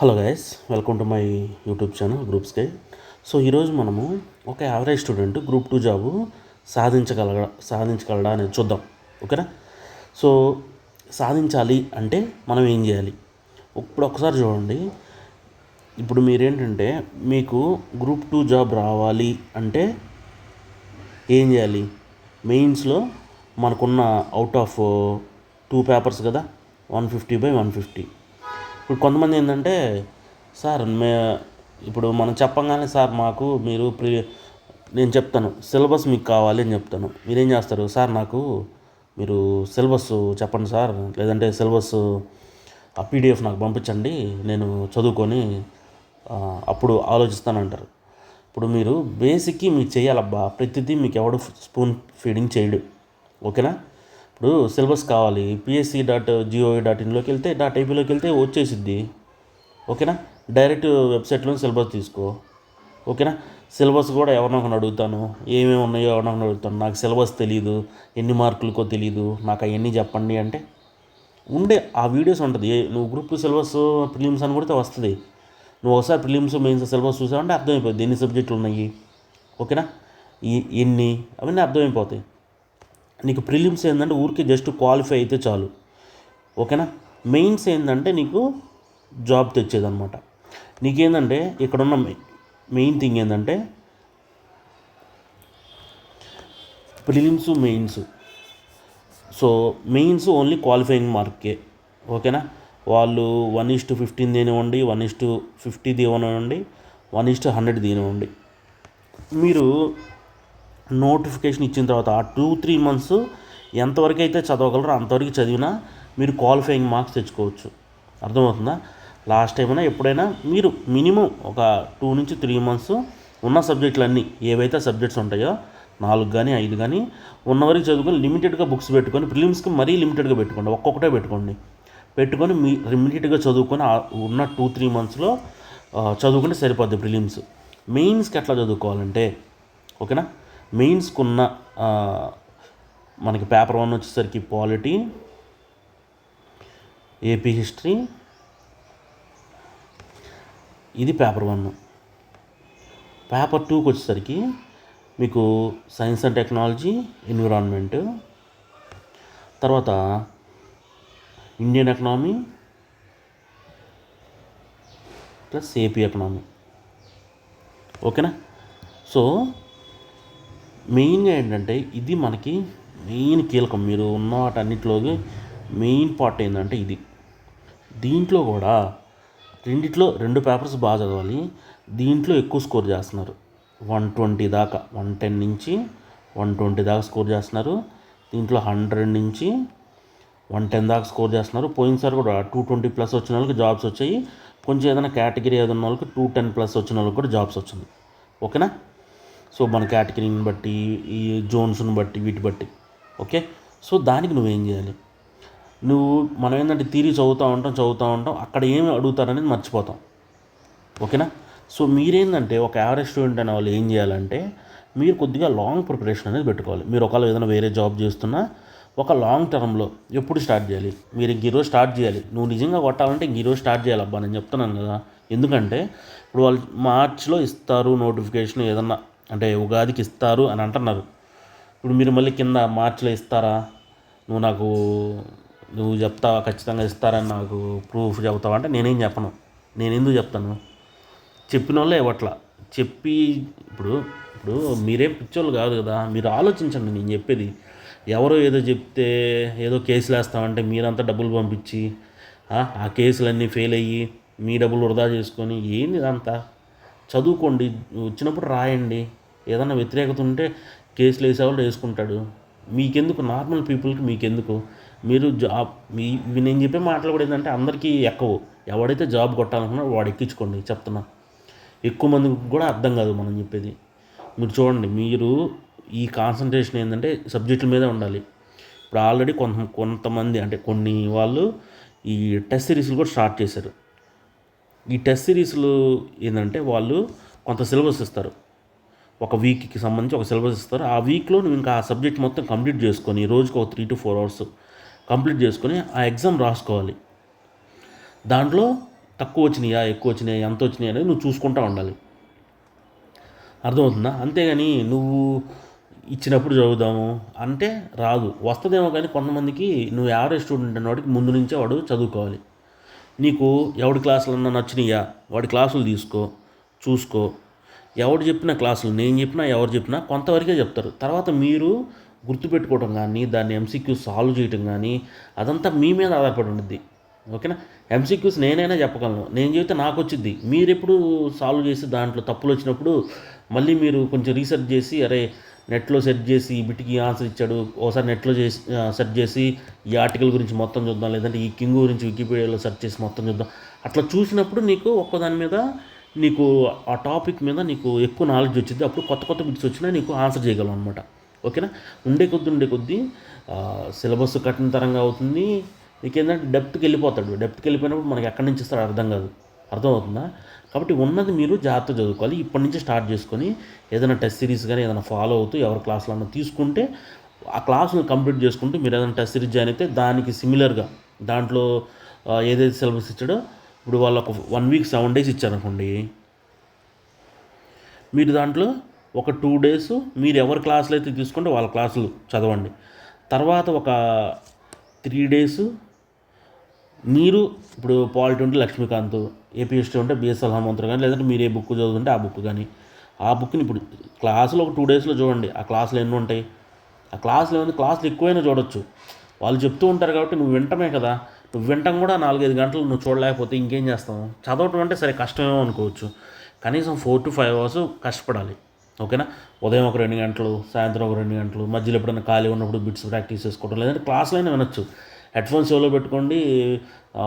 Hello guys welcome to my YouTube channel groups guide so ఈరోజు మనము ఒక average student group two job సాధించగలగ సాధించగలడా అనేది చూద్దాం ఓకేనా? సో సాధించాలి అంటే మనం ఏం చేయాలి? ఇప్పుడు ఒకసారి చూడండి. ఇప్పుడు మీరేంటంటే మీకు గ్రూప్ టూ జాబ్ రావాలి అంటే ఏం చేయాలి? మెయిన్స్లో మనకున్న అవుట్ ఆఫ్ టూ పేపర్స్ కదా one fifty by one fifty. ఇప్పుడు కొంతమంది ఏంటంటే సార్ మే ఇప్పుడు మనం చెప్పంగానే సార్ మాకు మీరు ప్రి నేను చెప్తాను సిలబస్ మీకు కావాలి అని చెప్తాను. మీరేం చేస్తారు? సార్ నాకు మీరు సిలబస్ చెప్పండి సార్. లేదంటే సిలబస్ ఆ పీడిఎఫ్ నాకు పంపించండి. నేను చదువుకొని అప్పుడు ఆలోచిస్తానంటారు. ఇప్పుడు మీరు బేసిక్కి మీకు చేయాలబ్బా ప్రతిదీ మీకు ఎవడు స్పూన్ ఫీడింగ్ చేయడు. ఓకేనా? ఇప్పుడు సిలబస్ కావాలి. పిఎస్సి డాట్ జిఓవి డాట్ ఇన్లోకి వెళ్తే డాట్ ఐపీలోకి వెళ్తే వచ్చేసిద్ది. ఓకేనా? డైరెక్ట్ వెబ్సైట్లో సిలబస్ తీసుకో. ఓకేనా? సిలబస్ కూడా ఎవరినొకరిని అడుగుతాను. ఏమేమి ఉన్నాయో ఎవరినొకరిని అడుగుతాను. నాకు సిలబస్ తెలియదు ఎన్ని మార్కులకో తెలియదు నాకు అవన్నీ చెప్పండి అంటే ఉండే ఆ వీడియోస్ ఉంటుంది. నువ్వు గ్రూప్ సిలబస్ ప్రిలిమ్స్ అని కూడా వస్తుంది. నువ్వు ఒకసారి ప్రిలిమ్స్ మెయిన్స్ సిలబస్ చూసావంటే అర్థమైపోద్ది ఎన్ని సబ్జెక్టులు ఉన్నాయి. ఓకేనా? ఎన్ని? అవన్నీ అర్థమైపోతాయి. నీకు ప్రిలిమ్స్ ఏంటంటే ఊరికి జస్ట్ క్వాలిఫై అయితే చాలు. ఓకేనా? మెయిన్స్ ఏంటంటే నీకు జాబ్ తెచ్చేదన్నమాట. నీకేందంటే ఇక్కడున్న మెయిన్ థింగ్ ఏంటంటే prelims mains so mains only qualifying మార్కే ఓకేనా? వాళ్ళు వన్ ఇస్ టు ఫిఫ్టీన్ తినివ్వండి వన్ ఇస్ టు ఫిఫ్టీ తీవనివ్వండి వన్ ఇస్ టు హండ్రెడ్ తీనివ్వండి మీరు నోటిఫికేషన్ ఇచ్చిన తర్వాత ఆ టూ త్రీ మంత్స్ ఎంతవరకు అయితే చదవగలరో అంతవరకు చదివినా మీరు క్వాలిఫైయింగ్ మార్క్స్ తెచ్చుకోవచ్చు. అర్థమవుతుందా? లాస్ట్ టైం అయినా ఎప్పుడైనా మీరు మినిమం ఒక టూ నుంచి త్రీ మంత్స్ ఉన్న సబ్జెక్టులన్నీ ఏవైతే సబ్జెక్ట్స్ ఉంటాయో నాలుగు కానీ ఐదు కానీ ఉన్నవరకు చదువుకొని లిమిటెడ్గా బుక్స్ పెట్టుకొని ప్రిలిమ్స్కి మరీ లిమిటెడ్గా పెట్టుకోండి. ఒక్కొక్కటే పెట్టుకోండి. పెట్టుకొని మీ లిమిటెడ్గా చదువుకొని ఉన్న టూ త్రీ మంత్స్లో చదువుకుంటే సరిపోద్ది ప్రిలిమ్స్. మెయిన్స్కి ఎట్లా చదువుకోవాలంటే ఓకేనా? మెయిన్స్కున్న మనకి పేపర్ వన్ వచ్చేసరికి పాలిటీ ఏపీ హిస్టరీ ఇది పేపర్ వన్ పేపర్ టూకి వచ్చేసరికి మీకు సైన్స్ అండ్ టెక్నాలజీ ఎన్విరాన్మెంట్ తర్వాత Indian economy plus AP economy ఓకేనా సో మెయిన్గా ఏంటంటే ఇది మనకి మెయిన్ కీలకం. మీరు ఉన్న వాటన్నిటిలోకి మెయిన్ పార్ట్ ఏంటంటే ఇది. దీంట్లో కూడా రెండిట్లో రెండు పేపర్స్ బాగా చదవాలి. దీంట్లో ఎక్కువ స్కోర్ చేస్తున్నారు. వన్ ట్వంటీ దాకా వన్ టెన్ నుంచి వన్ ట్వంటీ దాకా స్కోర్ చేస్తున్నారు. దీంట్లో హండ్రెడ్ నుంచి వన్ టెన్ దాకా స్కోర్ చేస్తున్నారు. పోయినసారి కూడా టూ ట్వంటీ ప్లస్ వచ్చిన వాళ్ళకి జాబ్స్ వచ్చాయి. కొంచెం ఏదైనా కేటగిరీ ఏదైనా వాళ్ళకి టూ టెన్ ప్లస్ వచ్చిన వాళ్ళకి కూడా జాబ్స్ వచ్చింది. ఓకేనా? సో మన కేటగిరీని బట్టి ఈ జోన్స్ని బట్టి వీటి బట్టి. ఓకే? సో దానికి నువ్వేం చేయాలి? నువ్వు మనం ఏంటంటే తీరి చదువుతూ ఉంటాం చదువుతూ ఉంటాం అక్కడ ఏమి అడుగుతారనేది మర్చిపోతాం. ఓకేనా? సో మీరేంటంటే ఒక యావరేజ్ స్టూడెంట్ అనే వాళ్ళు ఏం చేయాలంటే మీరు కొద్దిగా లాంగ్ ప్రిపరేషన్ అనేది పెట్టుకోవాలి. మీరు ఒకవేళ ఏదైనా వేరే జాబ్ చేస్తున్నా ఒక లాంగ్ టర్మ్లో ఎప్పుడు స్టార్ట్ చేయాలి? మీరు ఇంక ఈరోజు స్టార్ట్ చేయాలి. నువ్వు నిజంగా కొట్టాలంటే ఇంక ఈరోజు స్టార్ట్ చేయాలి అబ్బా నేను చెప్తున్నాను కదా. ఎందుకంటే ఇప్పుడు వాళ్ళు మార్చ్లో ఇస్తారు నోటిఫికేషన్ ఏదన్నా. అంటే ఉగాదికి ఇస్తారు అని అంటున్నారు. ఇప్పుడు మీరు మళ్ళీ కింద మార్చిలో ఇస్తారా? నువ్వు నాకు నువ్వు చెప్తావా? ఖచ్చితంగా ఇస్తారని నాకు ప్రూఫ్ చెబుతావా? అంటే నేనేం చెప్పను. నేను ఎందుకు చెప్తాను? చెప్పిన వాళ్ళే ఇవ్వట్లా. చెప్పి ఇప్పుడు ఇప్పుడు మీరేం పిచ్చోళ్ళు కాదు కదా. మీరు ఆలోచించండి నేను చెప్పేది. ఎవరో ఏదో చెప్తే ఏదో కేసులు వేస్తామంటే మీరంతా డబ్బులు పంపించి ఆ, ఆ కేసులన్నీ ఫెయిల్ అయ్యి మీ డబ్బులు వృధా చేసుకొని ఏంది ఇదంతా? చదువుకోండి. వచ్చినప్పుడు రాయండి. ఏదైనా వ్యతిరేకత ఉంటే కేసులు వేసేవాళ్ళు వేసుకుంటాడు. మీకెందుకు? నార్మల్ పీపుల్కి మీకెందుకు? మీరు జాబ్ మీ నేను చెప్పే మాటలు కూడా ఏంటంటే అందరికీ ఎక్కవు. ఎవడైతే జాబ్ కొట్టాలనుకున్నాడో వాడు ఎక్కించుకోండి చెప్తున్నా. ఎక్కువ మందికి కూడా అర్థం కాదు మనం చెప్పేది. మీరు చూడండి మీరు ఈ కాన్సన్ట్రేషన్ ఏంటంటే సబ్జెక్టుల మీదే ఉండాలి. ఇప్పుడు ఆల్రెడీ కొంత కొంతమంది అంటే కొన్ని వాళ్ళు ఈ టెస్ట్ సిరీస్లు కూడా స్టార్ట్ చేశారు. ఈ టెస్ట్ సిరీస్లు ఏంటంటే వాళ్ళు కొంత సిలబస్ ఇస్తారు. ఒక వీక్కి సంబంధించి ఒక సిలబస్ ఇస్తారు. ఆ వీక్లో నువ్వు ఇంకా ఆ సబ్జెక్ట్ మొత్తం కంప్లీట్ చేసుకొని రోజుకు ఒక three to four hours complete చేసుకొని ఆ ఎగ్జామ్ రాసుకోవాలి. దాంట్లో తక్కువ వచ్చినాయా ఎక్కువ వచ్చినాయా ఎంత వచ్చినాయి అనేది నువ్వు చూసుకుంటూ ఉండాలి. అర్థమవుతుందా? అంతేగాని నువ్వు ఇచ్చినప్పుడు చదువుదాము అంటే రాదు. వస్తుందేమో కానీ కొంతమందికి నువ్వు యావరేజ్ స్టూడెంట్ అన్న వాడికి ముందు నుంచే వాడు చదువుకోవాలి. నీకు ఎవడి క్లాసులన్నా నచ్చినాయా వాడి క్లాసులు తీసుకో చూసుకో. ఎవడు చెప్పిన క్లాసులు నేను చెప్పినా ఎవరు చెప్పినా కొంతవరకే చెప్తారు. తర్వాత మీరు గుర్తుపెట్టుకోవడం కానీ దాన్ని ఎంసీక్యూ సాల్వ్ చేయటం కానీ అదంతా మీ మీద ఆధారపడి ఉంటుంది ఓకేనా? ఎంసీక్యూస్ నేనైనా చెప్పగలను. నేను చెబితే నాకు వచ్చింది మీరు ఎప్పుడు సాల్వ్ చేసి దాంట్లో తప్పులు వచ్చినప్పుడు మళ్ళీ మీరు కొంచెం రీసెర్చ్ చేసి అరే నెట్లో సెర్చ్ చేసి బిటికి బిట్కి ఆన్సర్ ఇచ్చాడు ఒకసారి నెట్లో చేసి సెర్చ్ చేసి ఈ ఆర్టికల్ గురించి మొత్తం చూద్దాం లేదంటే ఈ కింగ్ గురించి వికీపీడియాలో సెర్చ్ చేసి మొత్తం చూద్దాం. అట్లా చూసినప్పుడు నీకు ఒక్కదాని మీద నీకు ఆ టాపిక్ మీద నీకు ఎక్కువ నాలెడ్జ్ వచ్చింది అప్పుడు కొత్త కొత్త బిట్స్ వచ్చినా నీకు ఆన్సర్ చేయగలం అనమాట ఓకేనా ఉండే కొద్ది ఉండే కొద్దీ సిలబస్ కఠిన తరంగా అవుతుంది. నీకేంటంటే డెప్త్కి వెళ్ళిపోతాడు. డెప్త్కి వెళ్ళిపోయినప్పుడు మనకి ఎక్కడి నుంచి ఇస్తాడు అర్థం కాదు. అర్థమవుతుందా? కాబట్టి ఉన్నది మీరు జాగ్రత్త చదువుకోవాలి. ఇప్పటి నుంచి స్టార్ట్ చేసుకొని ఏదైనా టెస్ట్ సిరీస్ కానీ ఏదైనా ఫాలో అవుతూ ఎవరి క్లాసులు అన్న తీసుకుంటే ఆ క్లాసులు కంప్లీట్ చేసుకుంటూ మీరు ఏదైనా టెస్ట్ సిరీస్ జాయిన్ అయితే దానికి సిమిలర్గా దాంట్లో ఏదైతే సిలబస్ ఇచ్చాడో ఇప్పుడు వాళ్ళు ఒక వన్ వీక్ సెవెన్ డేస్ ఇచ్చారనుకోండి మీరు దాంట్లో ఒక టూ డేస్ మీరు ఎవరి క్లాసులు అయితే తీసుకుంటే వాళ్ళ క్లాసులు చదవండి. తర్వాత ఒక త్రీ డేస్ మీరు ఇప్పుడు పాలిటీ ఉంటే లక్ష్మీకాంత్ ఏపీఎస్టీ ఉంటే బిఎస్ఎల్ హనుమంతుడు కానీ లేదంటే మీరు ఏ బుక్ చదువుతుంటే ఆ బుక్ కానీ ఆ బుక్ని ఇప్పుడు క్లాసులో ఒక టూ డేస్లో చూడండి ఆ క్లాసులు ఎన్ని ఉంటాయి? ఆ క్లాసులు ఏమైనా క్లాసులు ఎక్కువైనా చూడొచ్చు. వాళ్ళు చెప్తూ ఉంటారు కాబట్టి నువ్వు వింటమే కదా. నువ్వు వింటం కూడా నాలుగైదు గంటలు నువ్వు చూడలేకపోతే ఇంకేం చేస్తావు చదవటం అంటే సరే కష్టమేమో అనుకోవచ్చు. కనీసం ఫోర్ టు ఫైవ్ అవర్స్ కష్టపడాలి. ఓకేనా? ఉదయం ఒక రెండు గంటలు సాయంత్రం ఒక రెండు గంటలు మధ్యలో ఎప్పుడైనా ఖాళీ ఉన్నప్పుడు బిట్స్ ప్రాక్టీస్ చేసుకోవడం లేదంటే క్లాసులు అయినా వినొచ్చు. హెడ్ఫోన్స్ చెవిలో పెట్టుకోండి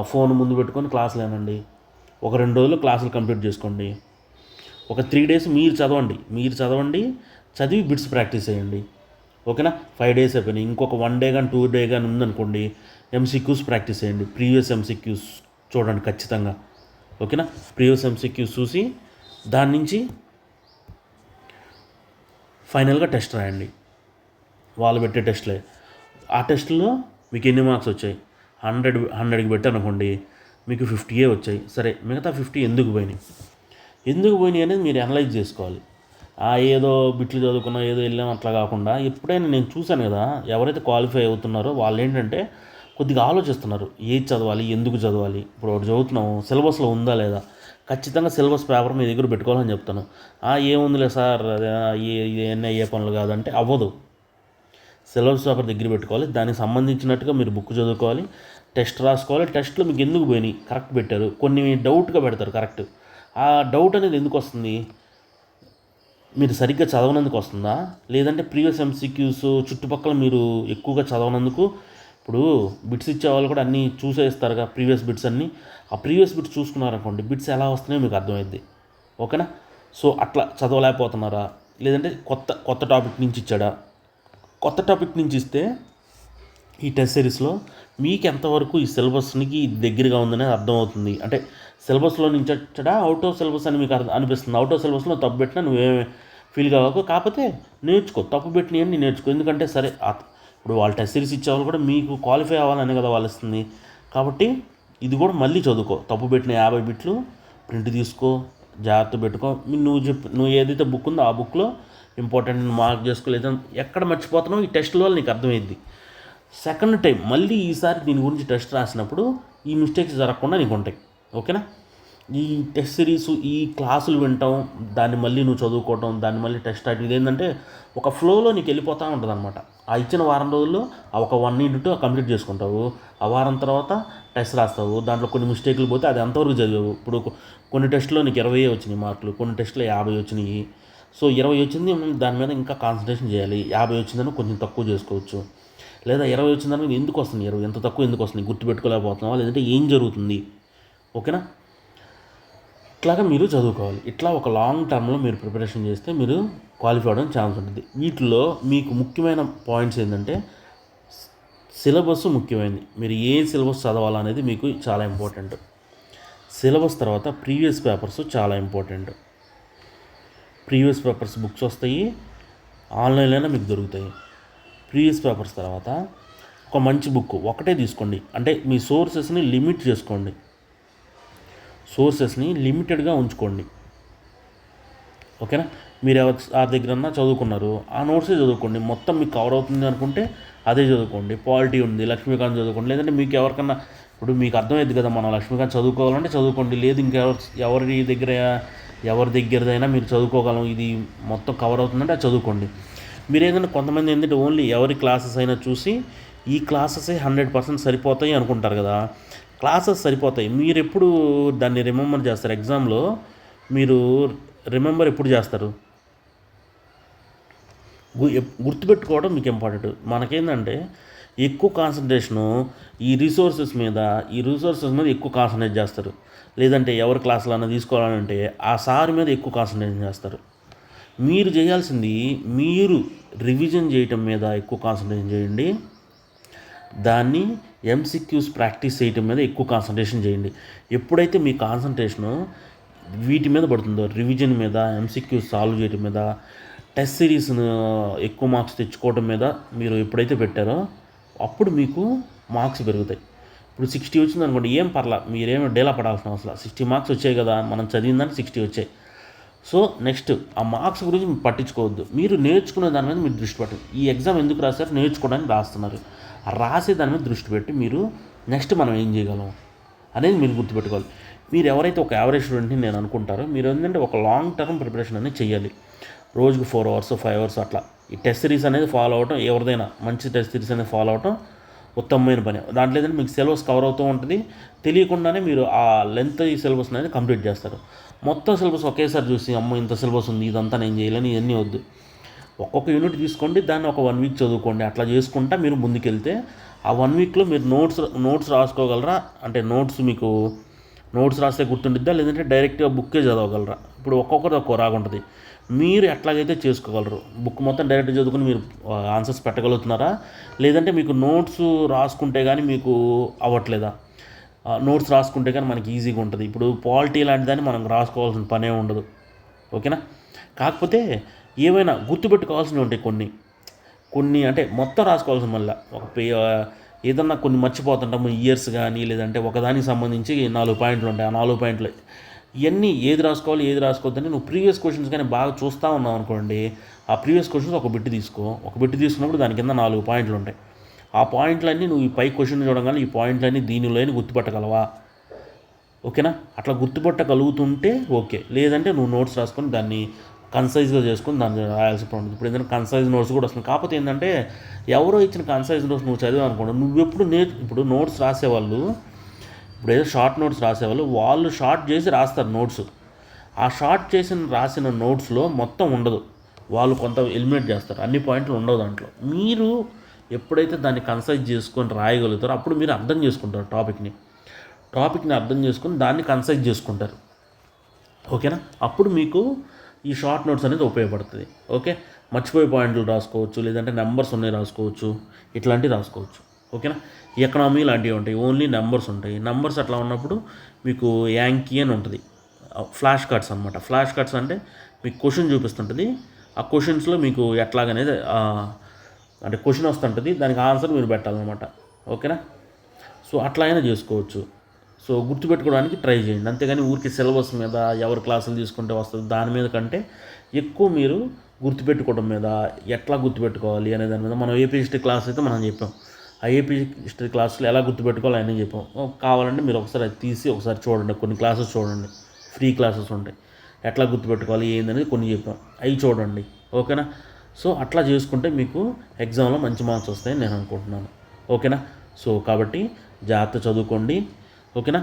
ఫోన్ ముందు పెట్టుకొని క్లాసులు వినండి ఒక రెండు రోజులు క్లాసులు కంప్లీట్ చేసుకోండి. ఒక త్రీ డేస్ మీరు చదవండి. మీరు చదవండి చదివి బిట్స్ ప్రాక్టీస్ చేయండి. ఓకేనా? ఫైవ్ డేస్ అయిపోయినాయి. ఇంకొక వన్ డే కానీ టూ డే కానీ ఉందనుకోండి ఎంసీక్యూస్ ప్రాక్టీస్ చేయండి. ప్రీవియస్ ఎంసీక్యూస్ చూడండి ఖచ్చితంగా. ఓకేనా? ప్రీవియస్ ఎంసీక్యూస్ చూసి దాని నుంచి ఫైనల్గా టెస్ట్ రాయండి. వాళ్ళు పెట్టే టెస్ట్లే. ఆ టెస్ట్లో మీకు ఎన్ని మార్క్స్ వచ్చాయి? హండ్రెడ్ హండ్రెడ్కి పెట్టనుకోండి మీకు ఫిఫ్టీయే వచ్చాయి. సరే మిగతా ఫిఫ్టీ ఎందుకు పోయినాయి? ఎందుకు పోయినాయి అనేది మీరు అనలైజ్ చేసుకోవాలి. ఆ ఏదో బిట్లు చదువుకున్నా ఏదో వెళ్ళాం అట్లా కాకుండా ఎప్పుడైనా నేను చూశాను కదా ఎవరైతే క్వాలిఫై అవుతున్నారో వాళ్ళు ఏంటంటే కొద్దిగా ఆలోచిస్తున్నారు. ఏది చదవాలి? ఎందుకు చదవాలి? ఇప్పుడు ఒకటి చదువుతున్నాము సిలబస్లో ఉందా లేదా? ఖచ్చితంగా సిలబస్ పేపర్ మీ దగ్గర పెట్టుకోవాలని చెప్తాను. ఏముందిలే సార్? అదే ఏ అయ్యే పనులు కాదంటే అవ్వదు. సిలబస్ పేపర్ దగ్గర పెట్టుకోవాలి. దానికి సంబంధించినట్టుగా మీరు బుక్ చదువుకోవాలి. టెస్ట్ రాసుకోవాలి. టెస్ట్లో మీకు ఎందుకు పోయినాయి? కరెక్ట్ పెట్టారు. కొన్ని డౌట్గా పెడతారు. కరెక్ట్. ఆ డౌట్ అనేది ఎందుకు వస్తుంది? మీరు సరిగ్గా చదవనందుకు వస్తుందా? లేదంటే ప్రీవియస్ ఎంసీక్యూస్ చుట్టుపక్కల మీరు ఎక్కువగా చదవనందుకు ఇప్పుడు బిట్స్ ఇచ్చే వాళ్ళు కూడా అన్నీ చూసేస్తారుగా ప్రీవియస్ బిట్స్ అన్నీ. ఆ ప్రీవియస్ బిట్స్ చూసుకున్నారనుకోండి బిట్స్ ఎలా వస్తున్నాయో మీకు అర్థమైద్ది. ఓకేనా? సో అట్లా చదవలేకపోతున్నారా? లేదంటే కొత్త కొత్త టాపిక్ నుంచి ఇచ్చాడా? కొత్త టాపిక్ నుంచి ఇస్తే ఈ టెస్ట్ సిరీస్లో మీకు ఎంతవరకు ఈ సిలబస్కి దగ్గరగా ఉందనేది అర్థమవుతుంది. అంటే సిలబస్లో నుంచి వచ్చడా అవుట్ ఆఫ్ సిలబస్ అని మీకు అనిపిస్తుంది. అవుట్ ఆఫ్ సిలబస్లో తప్పు పెట్టినా నువ్వేమే ఫీల్ కావకు కాకపోతే నేర్చుకో. తప్పు పెట్టినవన్నీ నేర్చుకో. ఎందుకంటే సరే ఇప్పుడు వాళ్ళు టెస్ట్ సిరీస్ ఇచ్చేవాళ్ళు కూడా మీకు క్వాలిఫై అవ్వాలని కదా వాళ్ళు ఇస్తుంది. కాబట్టి ఇది కూడా మళ్ళీ చదువుకో. తప్పు పెట్టిన యాభై బిట్లు ప్రింట్ తీసుకో జాగ్రత్త పెట్టుకో. నువ్వు చెప్పు నువ్వు ఏదైతే బుక్ ఉందో ఆ బుక్లో ఇంపార్టెంట్ మార్క్ చేసుకోలేదు ఎక్కడ మర్చిపోతున్నావు? ఈ టెస్ట్లో వల్ల నీకు అర్థమైంది. సెకండ్ టైం మళ్ళీ ఈసారి దీని గురించి టెస్ట్ రాసినప్పుడు ఈ మిస్టేక్స్ జరగకుండా నీకు ఉంటాయి. ఓకేనా? ఈ టెస్ట్ సిరీస్ ఈ క్లాసులు వింటాం దాన్ని మళ్ళీ నువ్వు చదువుకోవటం దాన్ని మళ్ళీ టెస్ట్ రాయటం ఇదేంటంటే ఒక ఫ్లోలో నీకు వెళ్ళిపోతూ ఉంటుంది అనమాట ఆ ఇచ్చిన వారం రోజుల్లో ఆ ఒక వన్ ఇంటూ కంప్లీట్ చేసుకుంటావు. ఆ వారం తర్వాత టెస్ట్ రాస్తావు. దాంట్లో కొన్ని మిస్టేక్లు పోతే అది ఎంతవరకు చదివావు. ఇప్పుడు కొన్ని టెస్ట్లో నీకు ఇరవై వచ్చినాయి మార్కులు కొన్ని టెస్ట్లో యాభై వచ్చినాయి. సో ఇరవై వచ్చింది దాని మీద ఇంకా కాన్సన్ట్రేషన్ చేయాలి. యాభై వచ్చిందని కొంచెం తక్కువ చేసుకోవచ్చు. లేదా ఇరవై వచ్చిందని ఎందుకు వస్తుంది ఇరవై ఎంత తక్కువ ఎందుకు వస్తుంది గుర్తుపెట్టుకోలేకపోతున్నావా? లేదంటే ఏం జరుగుతుంది? ఓకేనా? ఇట్లాగా మీరు చదువుకోవాలి. ఇట్లా ఒక లాంగ్ టర్మ్లో మీరు ప్రిపరేషన్ చేస్తే మీరు క్వాలిఫై అవ్వడం ఛాన్స్ ఉంటుంది. వీటిలో మీకు ముఖ్యమైన పాయింట్స్ ఏంటంటే సిలబస్ ముఖ్యమైనది. మీరు ఏ సిలబస్ చదవాలనేది మీకు చాలా ఇంపార్టెంట్ సిలబస్ తర్వాత ప్రీవియస్ పేపర్స్ చాలా ఇంపార్టెంట్ ప్రీవియస్ పేపర్స్ బుక్స్ వస్తాయి. ఆన్లైన్లోనే మీకు దొరుకుతాయి. ప్రీవియస్ పేపర్స్ తర్వాత ఒక మంచి బుక్ ఒకటే తీసుకోండి. అంటే మీ సోర్సెస్ని లిమిట్ చేసుకోండి. సోర్సెస్ని లిమిటెడ్గా ఉంచుకోండి. ఓకేనా? మీరు ఎవరి ఆ దగ్గరన్నా చదువుకున్నారు ఆ నోట్సే చదువుకోండి. మొత్తం మీకు కవర్ అవుతుంది అనుకుంటే అదే చదువుకోండి. పాలిటీ ఉంది లక్ష్మీకాంత్ చదువుకోండి. లేదంటే మీకు ఎవరికన్నా ఇప్పుడు మీకు అర్థమైంది కదా మనం లక్ష్మీకాంత్ చదువుకోవాలంటే చదువుకోండి. లేదు ఇంకెవరు ఎవరి దగ్గర ఎవరి దగ్గరదైనా మీరు చదువుకోగలం. ఇది మొత్తం కవర్ అవుతుందంటే అది చదువుకోండి. మీరు ఏదైనా కొంతమంది ఏంటంటే ఓన్లీ ఎవరి క్లాసెస్ అయినా చూసి ఈ క్లాసెసే హండ్రెడ్ పర్సెంట్ సరిపోతాయి అనుకుంటారు కదా. క్లాసెస్ సరిపోతాయి. మీరు ఎప్పుడు దాన్ని రిమెంబర్ చేస్తారు? ఎగ్జామ్లో మీరు రిమెంబర్ ఎప్పుడు చేస్తారు? గు- గుర్తుపెట్టుకోవడం మీకు ఇంపార్టెంట్ మనకేంటంటే ఎక్కువ కాన్సన్ట్రేషను ఈ రిసోర్సెస్ మీద ఈ రిసోర్సెస్ మీద ఎక్కువ కాన్సన్ట్రేట్ చేస్తారు. లేదంటే ఎవరి క్లాసులు అన్న తీసుకోవాలంటే ఆ సార్ మీద ఎక్కువ కాన్సన్ట్రేషన్ చేస్తారు. మీరు చేయాల్సింది మీరు రివిజన్ చేయటం మీద ఎక్కువ కాన్సన్ట్రేషన్ చేయండి. దాన్ని ఎంసిక్యూస్ ప్రాక్టీస్ చేయటం మీద ఎక్కువ కాన్సన్ట్రేషన్ చేయండి. ఎప్పుడైతే మీ కాన్సన్ట్రేషను వీటి మీద పడుతుందో రివిజన్ మీద ఎంసిక్యూస్ సాల్వ్ చేయటం మీద టెస్ట్ సిరీస్ను ఎక్కువ మార్క్స్ తెచ్చుకోవడం మీద మీరు ఎప్పుడైతే పెట్టారో అప్పుడు మీకు మార్క్స్ పెరుగుతాయి. ఇప్పుడు సిక్స్టీ వచ్చింది అనుకోండి ఏం పర్లా మీరేమి డేలా పడాల్సిన అవసరం సిక్స్టీ మార్క్స్ వచ్చాయి కదా మనం చదివిందని సిక్స్టీ వచ్చాయి. సో నెక్స్ట్ ఆ మార్క్స్ గురించి పట్టించుకోవద్దు. మీరు నేర్చుకునే దాని మీద మీరు దృష్టి పెట్టండి. ఈ ఎగ్జామ్ ఎందుకు రాశారు? నేర్చుకోవడానికి రాస్తున్నారు. రాసే దాని మీద దృష్టి పెట్టి మీరు నెక్స్ట్ మనం ఏం చేయగలం అనేది మీరు గుర్తుపెట్టుకోవాలి. మీరు ఎవరైతే ఒక యావరేజ్ స్టూడెంట్ని నేను అనుకుంటారో మీరు ఏంటంటే ఒక లాంగ్ టర్మ్ ప్రిపరేషన్ అనేది చేయాలి రోజుకి ఫోర్ అవర్స్ ఫైవ్ అవర్స్ అట్లా. ఈ టెస్ట్ సిరీస్ అనేది ఫాలో అవటం ఎవరిదైనా మంచి టెస్ట్ సిరీస్ అనేది ఫాలో అవటం ఉత్తమమైన పని. దాంట్లో ఏంటంటే మీకు సిలబస్ కవర్ అవుతూ ఉంటుంది. తెలియకుండానే మీరు ఆ లెంత్ ఈ సిలబస్ అనేది కంప్లీట్ చేస్తారు. మొత్తం సిలబస్ ఒకేసారి చూసి అమ్మ ఇంత సిలబస్ ఉంది ఇదంతా నేను చేయలేని ఇవన్నీ వద్దు. ఒక్కొక్క యూనిట్ తీసుకోండి దాన్ని ఒక వన్ వీక్ చదువుకోండి. అట్లా చేసుకుంటా మీరు ముందుకెళ్తే ఆ వన్ వీక్లో మీరు నోట్స్ నోట్స్ రాసుకోగలరా? అంటే నోట్స్ మీకు నోట్స్ రాస్తే గుర్తుండిద్దా? లేదంటే డైరెక్ట్గా బుక్కే చదవగలరా? ఇప్పుడు ఒక్కొక్కరు ఒక్కో రాగా ఉంటుంది. మీరు ఎట్లాగైతే చేసుకోగలరు? బుక్ మొత్తం డైరెక్ట్ చదువుకుని మీరు ఆన్సర్స్ పెట్టగలుగుతున్నారా? లేదంటే మీకు నోట్స్ రాసుకుంటే కానీ మీకు అవ్వట్లేదా? నోట్స్ రాసుకుంటే కానీ మనకి ఈజీగా ఉంటుంది. ఇప్పుడు పాలిటీ లాంటిదని మనం రాసుకోవాల్సిన పనే ఉండదు. ఓకేనా? కాకపోతే ఏవైనా గుర్తుపెట్టుకోవాల్సినవి ఉంటాయి కొన్ని. కొన్ని అంటే మొత్తం రాసుకోవాల్సిన మళ్ళీ. ఒక పే ఏదన్నా కొన్ని మర్చిపోతుంటాము ఇయర్స్ కానీ లేదంటే ఒకదానికి సంబంధించి నాలుగు పాయింట్లు ఉంటాయి. ఆ నాలుగు పాయింట్లు. ఇవన్నీ ఏది రాసుకోవాలి ఏది రాసుకోవద్దని నువ్వు ప్రీవియస్ క్వశ్చన్స్ కానీ బాగా చూస్తూ ఉన్నావు అనుకోండి ఆ ప్రీవియస్ క్వశ్చన్స్ ఒక బిట్ తీసుకో. ఒక బిట్ తీసుకున్నప్పుడు దాని కింద నాలుగు పాయింట్లు ఉంటాయి. ఆ పాయింట్లన్నీ నువ్వు ఈ పై క్వశ్చన్ చూడగానే ఈ పాయింట్లన్నీ దీనిలోని గుర్తుపట్టగలవా? ఓకేనా? అట్లా గుర్తుపట్టగలుగుతుంటే ఓకే. లేదంటే నువ్వు నోట్స్ రాసుకొని దాన్ని కన్సైజ్గా చేసుకొని దాన్ని రాయాల్సి ఉంటుంది. ఇప్పుడు ఏంటంటే కన్సైజ్ నోట్స్ కూడా వస్తుంది కాకపోతే ఏంటంటే ఎవరో ఇచ్చిన కన్సైజ్ నోట్స్ నువ్వు చదివా అనుకోండి నువ్వు ఎప్పుడు నే ఇప్పుడు నోట్స్ రాసేవాళ్ళు ఇప్పుడు ఏదో షార్ట్ నోట్స్ రాసేవాళ్ళు వాళ్ళు షార్ట్ చేసి రాస్తారు నోట్స్ ఆ షార్ట్ చేసిన రాసిన నోట్స్లో మొత్తం ఉండదు. వాళ్ళు కొంత ఎలిమినేట్ చేస్తారు. అన్ని పాయింట్లు ఉండవు దాంట్లో. మీరు ఎప్పుడైతే దాన్ని కన్సైజ్ చేసుకొని రాయగలుగుతారో అప్పుడు మీరు అర్థం చేసుకుంటారు టాపిక్ని టాపిక్ని అర్థం చేసుకొని దాన్ని కన్సైజ్ చేసుకుంటారు. ఓకేనా? అప్పుడు మీకు ఈ షార్ట్ నోట్స్ అనేది ఉపయోగపడుతుంది. ఓకే? మర్చిపోయే పాయింట్లు రాసుకోవచ్చు లేదంటే నెంబర్స్ ఉన్నాయి రాసుకోవచ్చు ఇట్లాంటివి రాసుకోవచ్చు. ఓకేనా? ఎకనామీ లాంటివి ఉంటాయి. ఓన్లీ నెంబర్స్ ఉంటాయి. నెంబర్స్ అట్లా ఉన్నప్పుడు మీకు యాంకీ అని ఉంటుంది. ఫ్లాష్ కార్డ్స్ అనమాట ఫ్లాష్ కార్డ్స్ అంటే మీకు క్వశ్చన్ చూపిస్తుంటుంది. ఆ క్వశ్చన్స్లో మీకు ఎట్లాగనేది అంటే క్వశ్చన్ వస్తుంటుంది. దానికి ఆన్సర్ మీరు పెట్టాలన్నమాట. ఓకేనా? సో అట్లా అయినా చేసుకోవచ్చు. సో గుర్తుపెట్టుకోవడానికి ట్రై చేయండి. అంతేగాని ఊరికి సిలబస్ మీద ఎవరు క్లాసులు తీసుకుంటే వస్తుంది. దాని మీద కంటే ఎక్కువ మీరు గుర్తుపెట్టుకోవడం మీద ఎట్లా గుర్తుపెట్టుకోవాలి అనే దాని మీద మనం ఏపీ హిస్టరీ క్లాస్ అయితే మనం చెప్పాం. ఆ ఏపీ హిస్టరీ క్లాసులు ఎలా గుర్తుపెట్టుకోవాలి అని చెప్పాం. కావాలంటే మీరు ఒకసారి అది తీసి ఒకసారి చూడండి. కొన్ని క్లాసెస్ చూడండి. ఫ్రీ క్లాసెస్ ఉంటాయి. ఎట్లా గుర్తుపెట్టుకోవాలి ఏందనేది కొన్ని చెప్పాం. అవి చూడండి. ఓకేనా? సో అట్లా చేసుకుంటే మీకు ఎగ్జామ్లో మంచి మార్క్స్ వస్తాయని నేను అనుకుంటున్నాను. ఓకేనా? సో కాబట్టి జాగ్రత్త చదువుకోండి. ఓకేనా?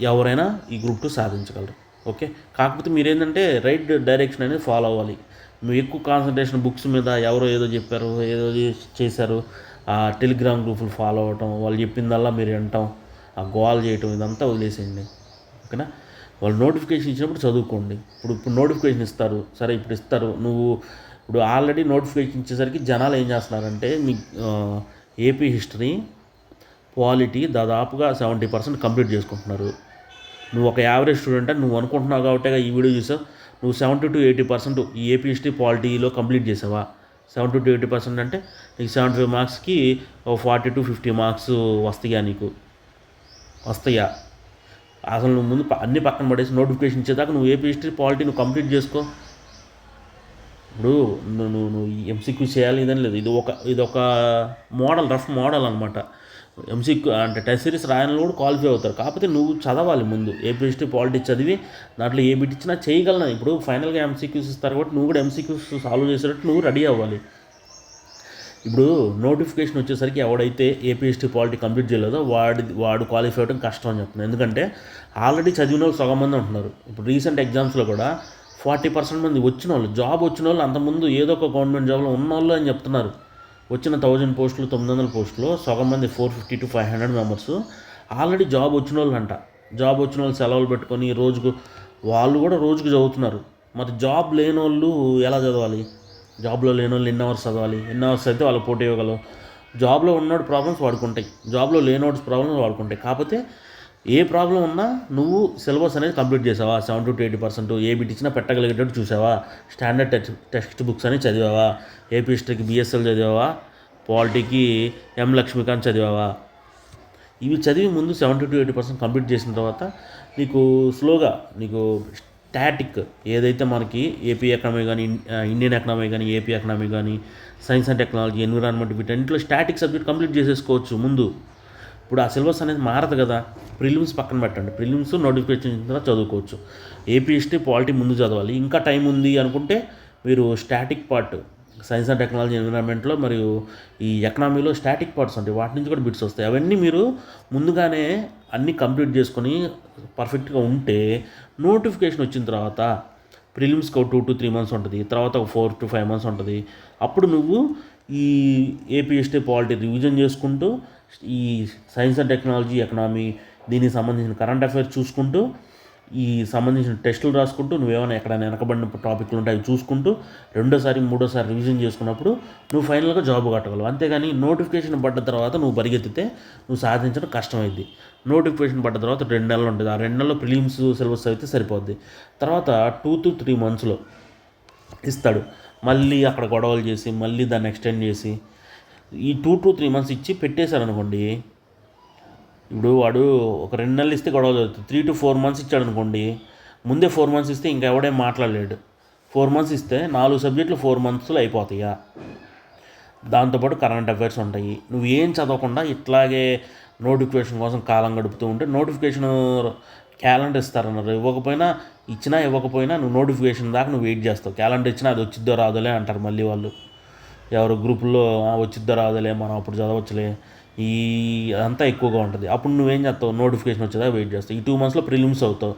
ఎవరైనా ఈ గ్రూప్ టూ సాధించగలరు. ఓకే? కాకపోతే మీరు ఏంటంటే రైట్ డైరెక్షన్ అనేది ఫాలో అవ్వాలి. మీరు ఎక్కువ కాన్సన్ట్రేషన్ బుక్స్ మీద ఎవరో ఏదో చెప్పారు ఏదో చేశారు. ఆ టెలిగ్రామ్ గ్రూపులు ఫాలో అవ్వటం వాళ్ళు చెప్పిందల్లా మీరు వినటం ఆ గోల్ చేయటం ఇదంతా వదిలేసేయండి. ఓకేనా? వాళ్ళు నోటిఫికేషన్ ఇచ్చినప్పుడు చదువుకోండి. ఇప్పుడు ఇప్పుడు నోటిఫికేషన్ ఇస్తారు. సరే ఇప్పుడు ఇస్తారు. నువ్వు ఇప్పుడు ఆల్రెడీ నోటిఫికేషన్ ఇచ్చేసరికి జనాలు ఏం చేస్తున్నారంటే మీ ఏపీ హిస్టరీ క్వాలిటీ దాదాపుగా సెవెంటీ పర్సెంట్ కంప్లీట్ చేసుకుంటున్నారు. నువ్వు ఒక యావరేజ్ స్టూడెంట్ అని నువ్వు అనుకుంటున్నావు కాబట్టి ఈ వీడియో చూసావు. నువ్వు సెవెంటీ టు ఎయిటీ పర్సెంట్ ఈ ఏపీ హిస్టరీ పాలిటీలో కంప్లీట్ చేసావా? సెవెంటీ టు ఎయిటీ పర్సెంట్ అంటే నీకు సెవెంటీ ఫైవ్ మార్క్స్కి ఫార్టీ టు ఫిఫ్టీ మార్క్స్ వస్తాయా నీకు? వస్తాయా? అసలు నువ్వు ముందు అన్ని పక్కన పడేసి నోటిఫికేషన్ ఇచ్చేదాకా నువ్వు ఏపీ హిస్టరీ పాలిటీ నువ్వు కంప్లీట్ చేసుకో. ఇప్పుడు నువ్వు నువ్వు నువ్వు ఎంసీక్యూ చేయాలి ఇదని లేదు. ఇది ఒక ఇది ఒక మోడల్ రఫ్ మోడల్ అనమాట ఎంసీక్యూ అంటే టెస్ట్ సిరీస్ రాయని కూడా క్వాలిఫై అవుతారు. కాకపోతే నువ్వు చదవాలి ముందు. ఏపీ హిస్టరీ పాలిటిక్స్ చదివి దాంట్లో ఏ బిట్ ఇచ్చినా చేయగలను? ఇప్పుడు ఫైనల్గా ఎంసీక్యూస్ ఇస్తారు కాబట్టి నువ్వు కూడా ఎంసీక్యూస్ సాల్వ్ చేసేటట్టు నువ్వు రెడీ అవ్వాలి. ఇప్పుడు నోటిఫికేషన్ వచ్చేసరికి ఎవడైతే ఏపీ హిస్టరీ పాలిటీ కంప్లీట్ చేయలేదో వాడి వాడు క్వాలిఫై అవ్వడం కష్టం అని చెప్తున్నాను ఎందుకంటే ఆల్రెడీ చదివిన వాళ్ళు సగం మంది ఉంటున్నారు. ఇప్పుడు రీసెంట్ ఎగ్జామ్స్లో కూడా ఫార్టీ పర్సెంట్ మంది వచ్చిన వాళ్ళు జాబ్ వచ్చిన వాళ్ళు అంతకుముందు ఏదో ఒక గవర్నమెంట్ జాబ్లో ఉన్న వాళ్ళు అని చెప్తున్నారు. వచ్చిన థౌజండ్ పోస్టులు తొమ్మిది వందల పోస్టులు సగం మంది four fifty to five hundred members already job వచ్చిన వాళ్ళు అంట జాబ్ వచ్చిన వాళ్ళు సెలవులు పెట్టుకొని రోజుకు వాళ్ళు కూడా రోజుకు చదువుతున్నారు. మరి జాబ్ లేని వాళ్ళు ఎలా చదవాలి? జాబ్లో లేని వాళ్ళు ఎన్ని అవర్స్ చదవాలి? ఎన్ని అవర్స్ అయితే వాళ్ళు పోటీ ఇవ్వగలరు? జాబ్లో ఉన్నోడు ప్రాబ్లమ్స్ వాడుకుంటాయి. జాబ్లో లేనోడు ప్రాబ్లమ్స్ వాడుకుంటాయి. కాకపోతే ఏ ప్రాబ్లం ఉన్నా నువ్వు సిలబస్ అనేది కంప్లీట్ చేసావా? సెవెంటీ టు ఎయిటీ పర్సెంట్ ఏ బిట్ ఇచ్చినా పెట్టగలిగేటట్టు చూసావా? స్టాండర్డ్ టెక్స్ట్ టెక్స్ట్ బుక్స్ అని చదివావా? ఏపీ హిస్టరీకి బిఎస్ఎల్ చదివావా? పాలిటీకి ఎం లక్ష్మీకాంత్ చదివావా? ఇవి చదివి ముందు seventy to eighty percent complete చేసిన తర్వాత నీకు స్లోగా నీకు స్టాటిక్ ఏదైతే మనకి ఏపీ ఎకనామీ కానీ ఇండియన్ ఎకనామీ కానీ ఏపీ ఎకనామీ కానీ సైన్స్ అండ్ టెక్నాలజీ ఎన్విరాన్మెంట్ వీటన్నింటిలో స్టాటిక్ సబ్జెక్ట్ కంప్లీట్ చేసేసుకోవచ్చు ముందు. ఇప్పుడు ఆ సిలబస్ అనేది మారదు కదా. ప్రిలిమ్స్ పక్కన పెట్టండి. ప్రిలిమ్స్ నోటిఫికేషన్ తర్వాత చదువుకోవచ్చు. ఏపీ హిస్టరీ పాలిటీ ముందు చదవాలి. ఇంకా టైం ఉంది అనుకుంటే మీరు static part science and technology ఎన్విరాన్మెంట్లో మరియు ఈ ఎకనామీలో స్టాటిక్ పార్ట్స్ ఉంటాయి. వాటి నుంచి కూడా బిట్స్ వస్తాయి. అవన్నీ మీరు ముందుగానే అన్నీ కంప్లీట్ చేసుకొని పర్ఫెక్ట్గా ఉంటే నోటిఫికేషన్ వచ్చిన తర్వాత ప్రిలిమ్స్కి ఒక టూ టు త్రీ మంత్స్ ఉంటుంది. తర్వాత ఒక ఫోర్ టు ఫైవ్ మంత్స్ ఉంటుంది. అప్పుడు నువ్వు ఈ ఏపీఎస్టీ పాలిటీ రివిజన్ చేసుకుంటూ ఈ సైన్స్ అండ్ టెక్నాలజీ ఎకనామీ దీనికి సంబంధించిన కరెంట్ అఫైర్స్ చూసుకుంటూ ఈ సంబంధించిన టెస్టులు రాసుకుంటూ నువ్వేమైనా ఎక్కడైనా వెనకబడిన టాపిక్లు ఉంటాయి అవి చూసుకుంటూ రెండోసారి మూడోసారి రివిజన్ చేసుకున్నప్పుడు నువ్వు ఫైనల్గా జాబ్ కట్టగలవు. అంతేగాని నోటిఫికేషన్ పడ్డ తర్వాత నువ్వు పరిగెత్తితే నువ్వు సాధించడం కష్టమైంది నోటిఫికేషన్ పడ్డ తర్వాత రెండు నెలలు ఉంటుంది. ఆ రెండు నెలలు ప్రిలిమ్స్ సిలబస్ అయితే సరిపోద్ది. తర్వాత టూ టు త్రీ మంత్స్లో ఇస్తాడు. మళ్ళీ అక్కడ గొడవలు చేసి మళ్ళీ దాన్ని ఎక్స్టెండ్ చేసి ఈ టూ టు త్రీ మంత్స్ ఇచ్చి పెట్టేశారు అనుకోండి ఇప్పుడు వాడు ఒక రెండు నెలలు ఇస్తే గొడవ జరుగుతుంది. త్రీ టు ఫోర్ మంత్స్ ఇచ్చాడు అనుకోండి ముందే ఫోర్ మంత్స్ ఇస్తే ఇంకా ఎవడేం మాట్లాడలేడు. ఫోర్ మంత్స్ ఇస్తే నాలుగు సబ్జెక్టులు ఫోర్ మంత్స్లో అయిపోతాయా? దాంతోపాటు కరెంట్ అఫైర్స్ ఉంటాయి. నువ్వు ఏం చదవకుండా ఇట్లాగే నోటిఫికేషన్ కోసం కాలం గడుపుతూ ఉంటే నోటిఫికేషన్ క్యాలెండర్ ఇస్తారన్నారు. ఇవ్వకపోయినా ఇచ్చినా ఇవ్వకపోయినా నువ్వు నోటిఫికేషన్ దాకా నువ్వు వెయిట్ చేస్తావు. క్యాలెండర్ ఇచ్చినా అది వచ్చిద్దో రాదులే అంటారు మళ్ళీ వాళ్ళు. ఎవరు గ్రూపుల్లో వచ్చిద్దో రాదులే మనం అప్పుడు చదవచ్చులే ఈ అదంతా ఎక్కువగా ఉంటుంది. అప్పుడు నువ్వేం చేస్తావు? నోటిఫికేషన్ వచ్చేదా? వెయిట్ చేస్తావు. ఈ టూ మంత్స్లో ప్రిలిమ్స్ అవుతావు.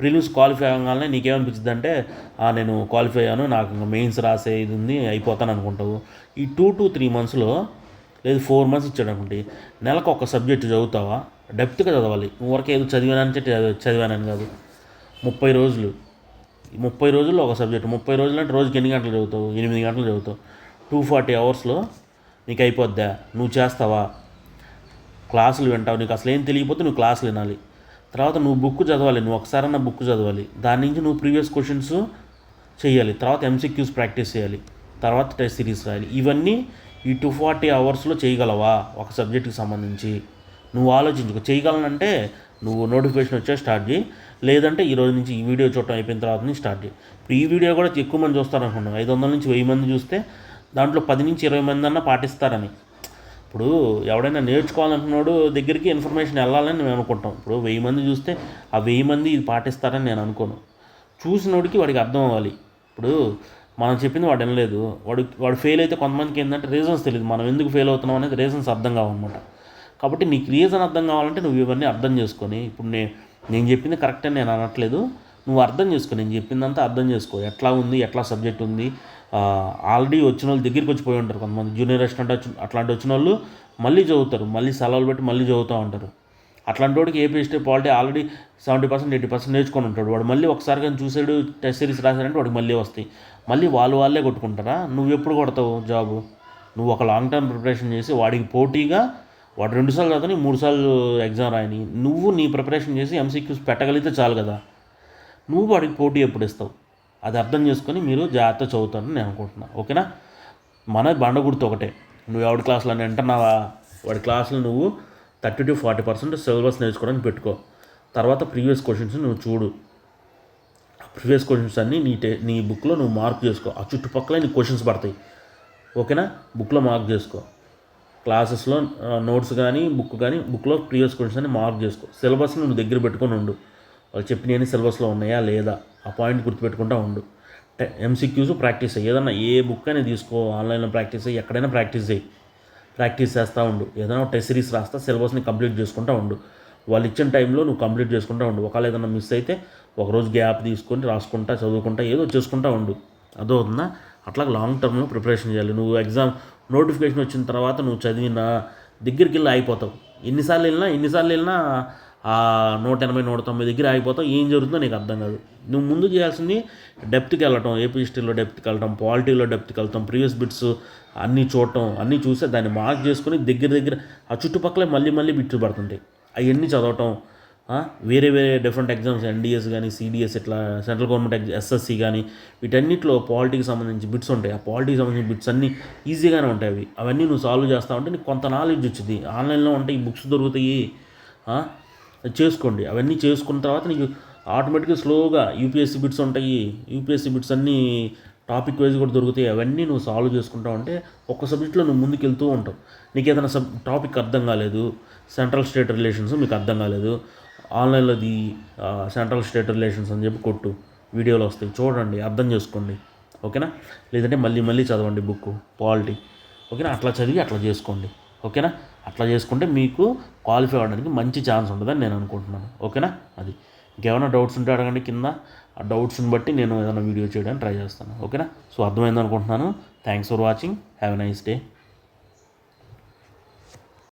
ప్రిలిమ్స్ క్వాలిఫై అవ్వగానే నీకేమనిపించింది అంటే నేను క్వాలిఫై అయ్యాను నాకు ఇంకా మెయిన్స్ రాసే ఇది ఉంది అయిపోతాను అనుకుంటావు. ఈ టూ టు త్రీ మంత్స్లో లేదు ఫోర్ మంత్స్ ఇచ్చాడు అనుకోండి నెలకు ఒక సబ్జెక్ట్ చదువుతావా? డెప్త్గా చదవాలి. నువ్వు వరకు ఏదో చదివానని చెప్పి చదివానని కాదు. ముప్పై రోజులు. ఈ ముప్పై రోజుల్లో ఒక సబ్జెక్ట్. ముప్పై రోజులు అంటే రోజుకి ఎన్ని గంటలు చదువుతావు? ఎనిమిది గంటలు చదువుతావు. టూ ఫార్టీ అవర్స్లో నీకు అయిపోద్దా నువ్వు చేస్తావా? క్లాసులు వింటావు నీకు అసలు ఏం తెలియకపోతే నువ్వు క్లాసులు వినాలి. తర్వాత నువ్వు బుక్ చదవాలి నువ్వు ఒకసారన్నా బుక్ చదవాలి. దాని నుంచి నువ్వు ప్రీవియస్ క్వశ్చన్స్ చేయాలి తర్వాత ఎంసీక్యూస్ ప్రాక్టీస్ చేయాలి. తర్వాత టెస్ట్ సిరీస్ రాయాలి. ఇవన్నీ ఈ టూ ఫార్టీ అవర్స్లో చేయగలవా ఒక సబ్జెక్ట్కి సంబంధించి? నువ్వు ఆలోచించుకో. చేయగలనంటే నువ్వు నోటిఫికేషన్ వచ్చే స్టార్ట్ చేయి. లేదంటే ఈరోజు నుంచి ఈ వీడియో చూడటం అయిపోయిన తర్వాత నుంచి స్టార్ట్ చేయి. ఈ వీడియో కూడా ఎక్కువ మంది చూస్తారనుకున్నాను ఐదు వందల నుంచి వెయ్యి మంది చూస్తే దాంట్లో పది నుంచి ఇరవై మంది అన్న పాటిస్తారని. ఇప్పుడు ఎవడైనా నేర్చుకోవాలనుకున్నాడు దగ్గరికి ఇన్ఫర్మేషన్ వెళ్ళాలని మేము అనుకుంటాం. ఇప్పుడు వెయ్యి మంది చూస్తే ఆ వెయ్యి మంది ఇది పాటిస్తారని నేను అనుకోను. చూసినోడికి వాడికి అర్థం అవ్వాలి. ఇప్పుడు మనం చెప్పింది వాడు వినలేదు. వాడు వాడు ఫెయిల్ అయితే కొంతమందికి ఏంటంటే రీజన్స్ తెలియదు మనం ఎందుకు ఫెయిల్ అవుతున్నాం అనేది రీజన్స్ అర్థం కావన్నమాట. కాబట్టి నీకు రీజన్ అర్థం కావాలంటే నువ్వు ఇవన్నీ అర్థం చేసుకొని ఇప్పుడు నేను నేను చెప్పింది కరెక్ట్ అని నేను అనట్లేదు. నువ్వు అర్థం చేసుకో నేను చెప్పిందంతా అర్థం చేసుకో. ఎట్లా ఉంది ఎట్లా సబ్జెక్ట్ ఉంది ఆల్రెడీ వచ్చిన వాళ్ళు దగ్గరికి వచ్చి పోయి ఉంటారు. కొంతమంది జూనియర్ అసిస్టెంట్ వచ్చి అట్లాంటి వచ్చిన వాళ్ళు మళ్ళీ చదువుతారు. మళ్ళీ సెలవులు పెట్టి మళ్ళీ చదువుతూ ఉంటారు. అట్లాంటి వాడికి AP history polity already seventy percent eighty percent నేర్చుకొని ఉంటాడు. వాడు మళ్ళీ ఒకసారి కానీ చూసాడు టెస్ట్ సిరీస్ రాశాడంటే వాడికి మళ్ళీ వస్తాయి. మళ్ళీ వాళ్ళు వాళ్ళే కొట్టుకుంటారా? నువ్వు ఎప్పుడు కొడతావు జాబు నువ్వు ఒక లాంగ్ టర్మ్ ప్రిపరేషన్ చేసి వాడికి పోటీగా వాడు రెండుసార్లు చదవని మూడు సార్లు ఎగ్జామ్ రాయని. నువ్వు నీ ప్రిపరేషన్ చేసి ఎంసీక్యూస్ పెట్టగలిగితే చాలు కదా. నువ్వు వాడికి పోటీ ఎప్పుడు ఇస్తావు? అది అర్థం చేసుకొని మీరు జాగ్రత్త చదువుతారని నేను అనుకుంటున్నాను. ఓకేనా? మన బండ గుర్తు ఒకటే. నువ్వు ఎవరి క్లాసులు అని అంటున్నావా? వాడి క్లాసులు నువ్వు thirty to forty percent syllabus నేర్చుకోవడానికి పెట్టుకో. తర్వాత ప్రీవియస్ క్వశ్చన్స్ నువ్వు చూడు. ప్రీవియస్ క్వశ్చన్స్ అన్నీ నీ టే నీ బుక్లో నువ్వు మార్క్ చేసుకో. ఆ చుట్టుపక్కల నీ క్వశ్చన్స్ పడతాయి. ఓకేనా? బుక్లో మార్క్ చేసుకో. క్లాసెస్లో నోట్స్ కానీ బుక్ కానీ బుక్లో ప్రీవియస్ క్వశ్చన్స్ అని మార్క్ చేసుకో. సిలబస్ని నువ్వు దగ్గర పెట్టుకొని ఉండు. వాళ్ళు చెప్పిన సిలబస్లో ఉన్నాయా లేదా? ఆ పాయింట్ గుర్తుపెట్టుకుంటా ఉండు. ఎంసీక్యూస్ ప్రాక్టీస్ అయ్యి ఏదన్నా ఏ బుక్ అయినా తీసుకో ఆన్లైన్లో ప్రాక్టీస్ అయ్యి ఎక్కడైనా ప్రాక్టీస్ చేయి. ప్రాక్టీస్ చేస్తూ ఉండు. ఏదైనా టెస్ట్ సిరీస్ రాస్తా సిలబస్ని కంప్లీట్ చేసుకుంటూ ఉండు. వాళ్ళు ఇచ్చిన టైంలో నువ్వు కంప్లీట్ చేసుకుంటూ ఉండు. ఒకవేళ ఏదైనా మిస్ అయితే ఒకరోజు గ్యాప్ తీసుకొని రాసుకుంటా చదువుకుంటా ఏదో చేసుకుంటా ఉండు. అదవుతుందా అట్లా లాంగ్ టర్మ్లో ప్రిపరేషన్ చేయాలి. నువ్వు ఎగ్జామ్ నోటిఫికేషన్ వచ్చిన తర్వాత నువ్వు చదివిన దగ్గరికి వెళ్ళి అయిపోతావు ఎన్నిసార్లు వెళ్ళినా ఎన్నిసార్లు వెళ్ళినా ఆ నూట ఎనభై నూట తొంభై దగ్గర ఆగిపోతావు. ఏం జరుగుతుందో నీకు అర్థం కాదు. నువ్వు ముందు చేయాల్సింది డెప్త్కి వెళ్ళటం ఏపీ హిస్టరీలో డెప్త్కి వెళ్ళటం పాలిటీలో డెప్త్కి వెళ్తాం ప్రీవియస్ బిట్స్ అన్నీ చూడటం అన్నీ చూసి దాన్ని మార్క్ చేసుకొని దగ్గర దగ్గర ఆ చుట్టుపక్కలే మళ్ళీ మళ్ళీ బిట్లు పడుతుంటాయి. అవన్నీ చదవటం వేరే వేరే డిఫరెంట్ ఎగ్జామ్స్ ఎన్డిఎస్ కానీ సిడిఎస్ ఇట్లా సెంట్రల్ గవర్నమెంట్ ఎగ్జామ్ ఎస్ఎస్సి కానీ వీటన్నిటిలో పాలిటీకి సంబంధించి బిట్స్ ఉంటాయి. ఆ పాలిటీకి సంబంధించిన బిట్స్ అన్నీ ఈజీగానే ఉంటాయి అవి. అవన్నీ నువ్వు సాల్వ్ చేస్తా ఉంటే నీకు కొంత నాలెడ్జ్ వచ్చింది ఆన్లైన్లో ఉంటాయి ఈ బుక్స్ దొరుకుతాయి. చేసుకోండి. అవన్నీ చేసుకున్న తర్వాత నీకు ఆటోమేటిక్గా స్లోగా యూపీఎస్సీ బిట్స్ ఉంటాయి. యూపీఎస్సీ బిట్స్ అన్నీ టాపిక్ వైజ్ కూడా దొరుకుతాయి. అవన్నీ నువ్వు సాల్వ్ చేసుకుంటా ఉంటే ఒక్క సబ్జెక్ట్లో నువ్వు ముందుకు వెళ్తూ ఉంటావు. నీకు ఏదైనా సబ్ టాపిక్ అర్థం కాలేదు సెంట్రల్ స్టేట్ రిలేషన్స్ మీకు అర్థం కాలేదు ఆన్లైన్లో ది సెంట్రల్ స్టేట్ రిలేషన్స్ అని చెప్పి కొట్టు. వీడియోలు వస్తాయి. చూడండి అర్థం చేసుకోండి. ఓకేనా? లేదంటే మళ్ళీ మళ్ళీ చదవండి బుక్ పాలిటీ ఓకేనా? అట్లా చదివి అట్లా చేసుకోండి. ఓకేనా? అట్లా చేసుకుంటే మీకు క్వాలిఫై అవ్వడానికి మంచి ఛాన్స్ ఉంటుందని నేను అనుకుంటున్నాను. ఓకేనా? అది. ఇంకేమైనా డౌట్స్ ఉంటే అడగండి కింద. ఆ డౌట్స్ని బట్టి నేను ఏదైనా వీడియో చేయడానికి ట్రై చేస్తాను. ఓకేనా? సో అర్థమైంది అనుకుంటున్నాను thanks for watching have a nice day